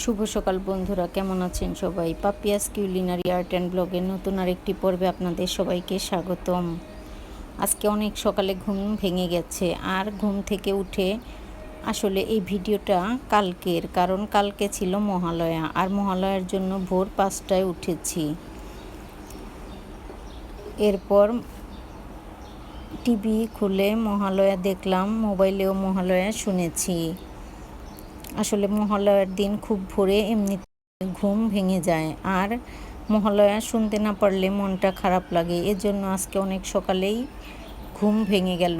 শুভ সকাল বন্ধুরা, কেমন আছেন সবাই? পাপিয়াস কিউলিনারি আর্ট অ্যান্ড ব্লগের নতুন আরেকটি পর্বে আপনাদের সবাইকে স্বাগতম। আজকে অনেক সকালে ঘুম ভেঙে গেছে আর ঘুম থেকে উঠে আসলে এই ভিডিওটা কালকের, কারণ কালকে ছিল মহালয়া আর মহালয়ার জন্য ভোর পাঁচটায় উঠেছি। এরপর টিভি খুলে মহালয়া দেখলাম, মোবাইলেও মহালয়া শুনেছি। আসলে মহালয়ার দিন খুব ভোরে এমনি ঘুম ভেঙে যায়। আর মহালয়া শুনতে না পারলে মনটা খারাপ লাগে। এজন্য আজকে অনেক সকালেই ঘুম ভেঙে গেল।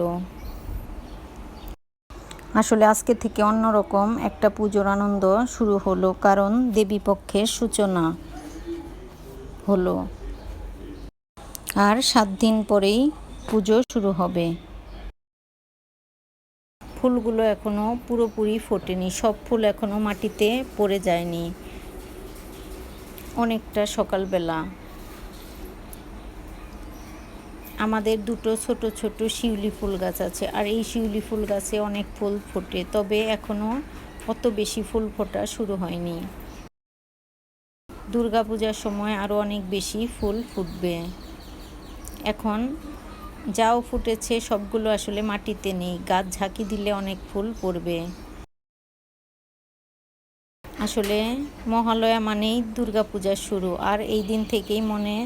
আসলে আজকে থেকে অন্যরকম একটা পুজোর আনন্দ শুরু হলো, কারণ দেবী পক্ষের সূচনা হলো। আর সাত দিন পরেই পুজো শুরু হবে। ফুলগুলো এখনও পুরোপুরি ফোটেনি। সব ফুল এখনও মাটিতে পড়ে যায়নি। অনেকটা সকালবেলা। আমাদের দুটো ছোট ছোট শিউলি ফুল গাছ আছে। আর এই শিউলি ফুল গাছে অনেক ফুল ফোটে, তবে এখনও অত বেশি ফুল ফোটা শুরু হয়নি। দুর্গাপূজার সময় আরও অনেক বেশি ফুল ফুটবে। এখন যাও ফুটেছে সবগুলো আসলে মাটিতে নেই। গাছ ঝাঁকি দিলে অনেক ফুল পড়বে। আসলে মহালয়া মানেই দুর্গাপূজার শুরু। আর এই দিন থেকেই মনে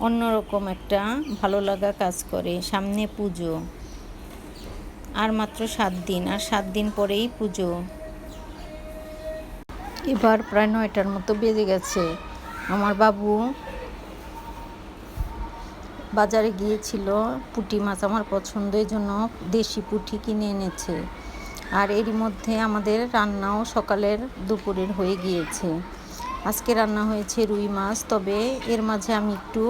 অন্যরকম একটা ভালো লাগা কাজ করে, সামনে পুজো। আর মাত্র সাত দিন, আর সাত দিন পরেই পুজো। এবার প্রায় নয়টার মতো বেজে গেছে। আমার বাবু বাজারে গিয়েছিল পুঁটি মাছ আমার পছন্দের জন্য দেশি পুঁটি কিনে এনেছে। আর এরই মধ্যে আমাদের রান্নাও সকালের দুপুরের হয়ে গিয়েছে। আজকে রান্না হয়েছে রুই মাছ, তবে এর মাঝে আমি একটু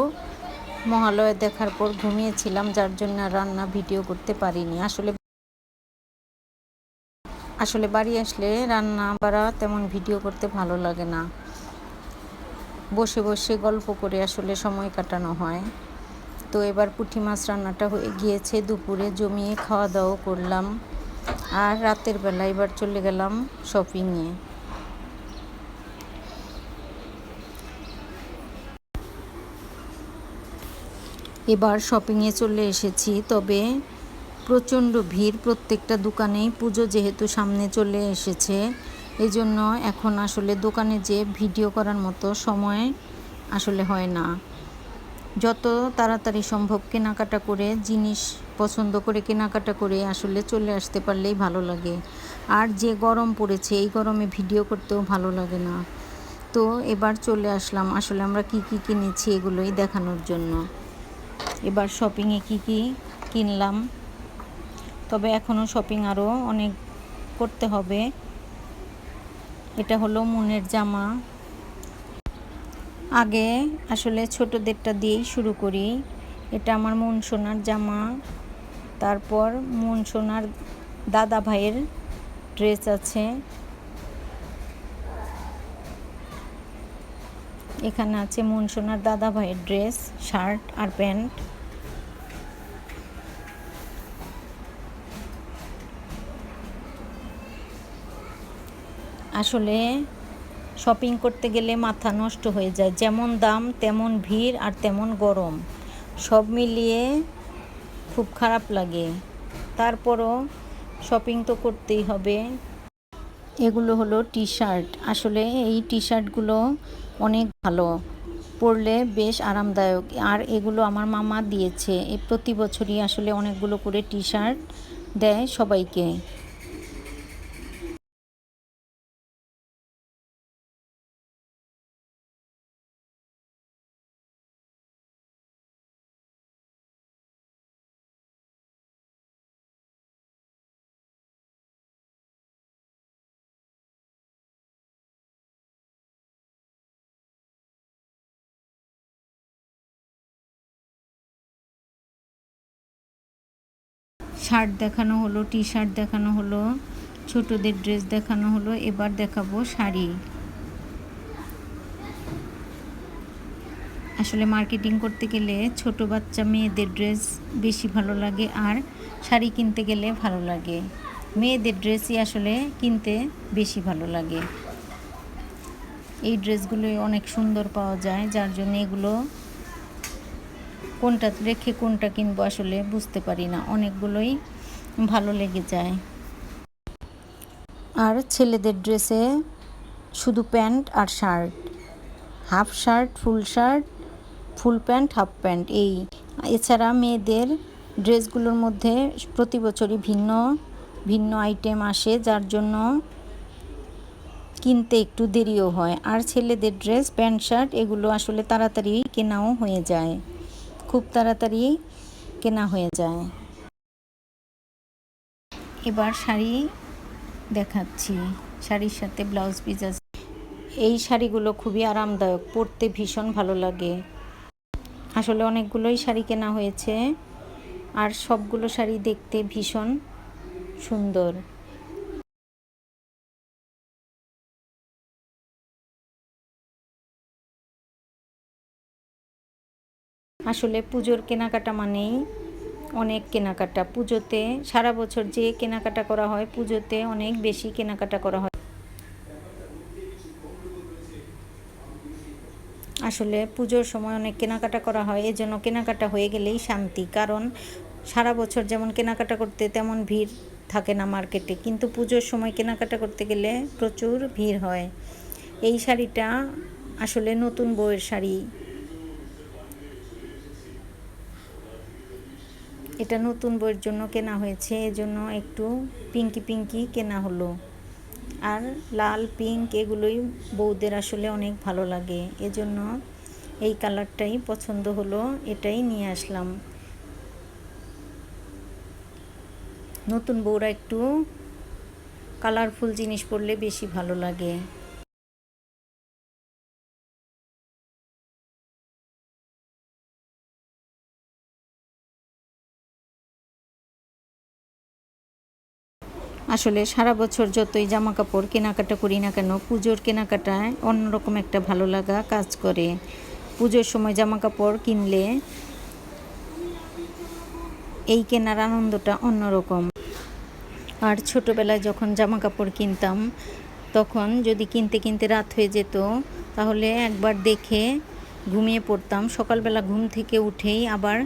মহালয়া দেখার পর ঘুমিয়েছিলাম, যার জন্য রান্না ভিডিও করতে পারিনি। আসলে আসলে বাড়ি আসলে রান্না বাড়া তেমন ভিডিও করতে ভালো লাগে না। বসে বসে গল্প করে আসলে সময় কাটানো হয়। তো এবার পুঁটি মাছ রান্নাটা হয়ে গিয়েছে, দুপুরে জমিয়ে খাওয়া দাওয়া করলাম। আর রাতের বেলা এবার চলে গেলাম শপিংয়ে এবার শপিংয়ে চলে এসেছি, তবে প্রচণ্ড ভিড় প্রত্যেকটা দোকানেই, পুজো যেহেতু সামনে চলে এসেছে এই জন্য এখন আসলে দোকানে যে ভিডিও করার মতো সময় আসলে হয় না। যত তাড়াতাড়ি সম্ভব কেনাকাটা করে, জিনিস পছন্দ করে কেনাকাটা করে আসলে চলে আসতে পারলেই ভালো লাগে। আর যে গরম পড়েছে, এই গরমে ভিডিও করতেও ভালো লাগে না। তো এবার চলে আসলাম আসলে আমরা কি কি কিনেছি এগুলোই দেখানোর জন্য। এবার শপিংয়ে কি কি কিনলাম। তবে এখনও শপিং আরও অনেক করতে হবে। এটা হলো মনের জামা। আগে আসলে ছোটোদেরটা দিয়েই শুরু করি। এটা আমার মন সোনার জামা। তারপর মন সোনার দাদা ভাইয়ের ড্রেস আছে। এখানে আছে মন সোনার দাদা ভাইয়ের ড্রেস, শার্ট আর প্যান্ট। আসলে শপিং করতে গেলে মাথা নষ্ট হয়ে যায়। যেমন দাম, তেমন ভিড় আর তেমন গরম। সব মিলিয়ে খুব খারাপ লাগে। তারপরও শপিং তো করতেই হবে। এগুলো হলো টি শার্ট আসলে এই টি শার্টগুলো অনেক ভালো। পরলে বেশ আরামদায়ক। আর এগুলো আমার মামা দিয়েছে। প্রতি বছরই আসলে অনেকগুলো করে টি শার্ট দেয় সবাইকে। শার্ট দেখানো হলো টি শার্ট দেখানো হলো, ছোটদের ড্রেস দেখানো হলো, এবার দেখাবো শাড়ি। আসলে মার্কেটিং করতে গেলে ছোট বাচ্চা মেয়েদের ড্রেস বেশি ভালো লাগে আর শাড়ি কিনতে গেলে ভালো লাগে। মেয়েদের ড্রেসই আসলে কিনতে বেশি ভালো লাগে। এই ড্রেসগুলোই অনেক সুন্দর পাওয়া যায়, যার জন্য এগুলো কোনটা রেখে কোনটা কিনবো আসলে বুঝতে পারি না। অনেকগুলোই ভালো লেগে যায়। আর ছেলেদের ড্রেসে শুধু প্যান্ট আর shirt. Half shirt, full shirt, full pant, half pant, এই। এছাড়া মেয়েদের ড্রেসগুলোর মধ্যে প্রতি বছরই ভিন্ন ভিন্ন আইটেম আসে, যার জন্য কিনতে একটু দেরিও হয়। আর ছেলেদের ড্রেস প্যান্ট, শার্ট, এগুলো আসলে তাড়াতাড়ি কেনাও হয়ে যায়। খুব তাড়াতাড়ি কেনা হয়ে যায়। এবার শাড়ি দেখাচ্ছি। শাড়ির সাথে ব্লাউজ পিস আছে। এই শাড়িগুলো খুবই আরামদায়ক, পরতে ভীষণ ভালো লাগে। আসলে অনেকগুলোই শাড়ি কেনা হয়েছে। আর সবগুলো শাড়ি দেখতে ভীষণ সুন্দর। আসলে পুজোর কেনাকাটা মানেই অনেক কেনাকাটা। পুজোতে সারা বছর যে কেনাকাটা করা হয়, পুজোতে অনেক বেশি কেনাকাটা করা হয়। আসলে পুজোর সময় অনেক কেনাকাটা করা হয়, এজন্য কেনাকাটা হয়ে গেলেই শান্তি। কারণ সারা বছর যেমন কেনাকাটা করতে তেমন ভিড় থাকে না মার্কেটে। কিন্তু পুজোর সময় কেনাকাটা করতে গেলে প্রচুর ভিড় হয়। এই শাড়িটা আসলে নতুন বউয়ের শাড়ি এটা নতুন বইয়ের জন্য কেনা হয়েছে, এজন্য একটু পিঙ্কি পিঙ্কি কেনা হলো। আর লাল, পিঙ্ক এগুলোই বউদের আসলে অনেক ভালো লাগে। এজন্য এই কালারটাই পছন্দ হলো, এটাই নিয়ে আসলাম। নতুন বউরা একটু কালারফুল জিনিস পরলে বেশি ভালো লাগে। আসলে সারা বছর যতই জামা কাপড় কেনাকাটা করি না কেন, পুজোর কেনাকাটায় অন্যরকম একটা ভালো লাগা কাজ করে। পুজোর সময় জামা কাপড় কিনলে এই কেনার আনন্দটা অন্যরকম। আর ছোটোবেলায় যখন জামা কাপড় কিনতাম, তখন যদি কিনতে কিনতে রাত হয়ে যেত, তাহলে একবার দেখে ঘুমিয়ে পড়তাম। সকালবেলা ঘুম থেকে উঠেই আবার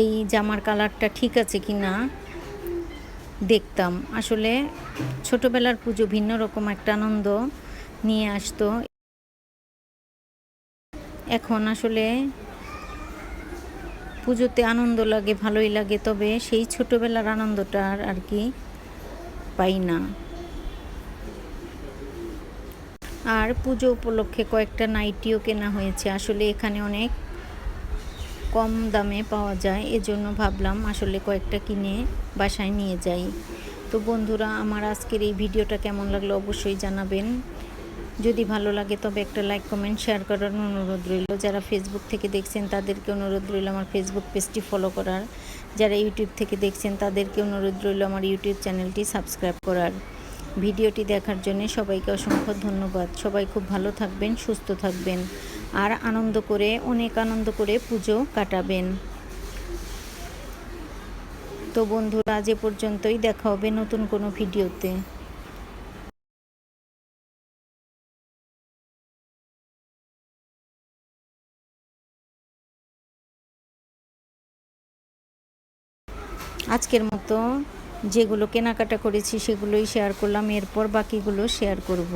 এই জামার কালারটা ঠিক আছে কি না দেখতাম। আসলে ছোটোবেলার পুজো ভিন্ন রকম একটা আনন্দ নিয়ে আসতো। এখন আসলে পুজোতে আনন্দ লাগে, ভালোই লাগে, তবে সেই ছোটোবেলার আনন্দটা আর কি পাই না। আর পুজো উপলক্ষে কয়েকটা নাইটিও কেনা হয়েছে। আসলে এখানে অনেক কম দামে পাওয়া যায়, এজন্য ভাবলাম আসলে কয়েকটা কিনে বাসায় নিয়ে যাই। তো বন্ধুরা, আমার আজকের এই ভিডিওটা কেমন লাগল অবশ্যই জানাবেন। যদি ভালো লাগে তবে একটা লাইক, কমেন্ট, শেয়ার করার অনুরোধ রইল। যারা ফেসবুক থেকে দেখছেন, তাদেরকে অনুরোধ রইল আমার ফেসবুক পেজটি ফলো করার। যারা ইউটিউব থেকে দেখছেন, তাদেরকে অনুরোধ রইল আমার ইউটিউব চ্যানেলটি সাবস্ক্রাইব করার। ভিডিওটি দেখার জন্য সবাইকে অসংখ্য ধন্যবাদ। সবাই খুব ভালো থাকবেন, সুস্থ থাকবেন। আর আনন্দ করে, অনেক আনন্দ করে পুজো কাটাবেন। তো বন্ধুরা এ পর্যন্তই দেখা হবে নতুন কোনো ভিডিওতে। আজকের মতো যেগুলো কেনাকাটা করেছি সেগুলোই শেয়ার করলাম, এরপর বাকিগুলো শেয়ার করব।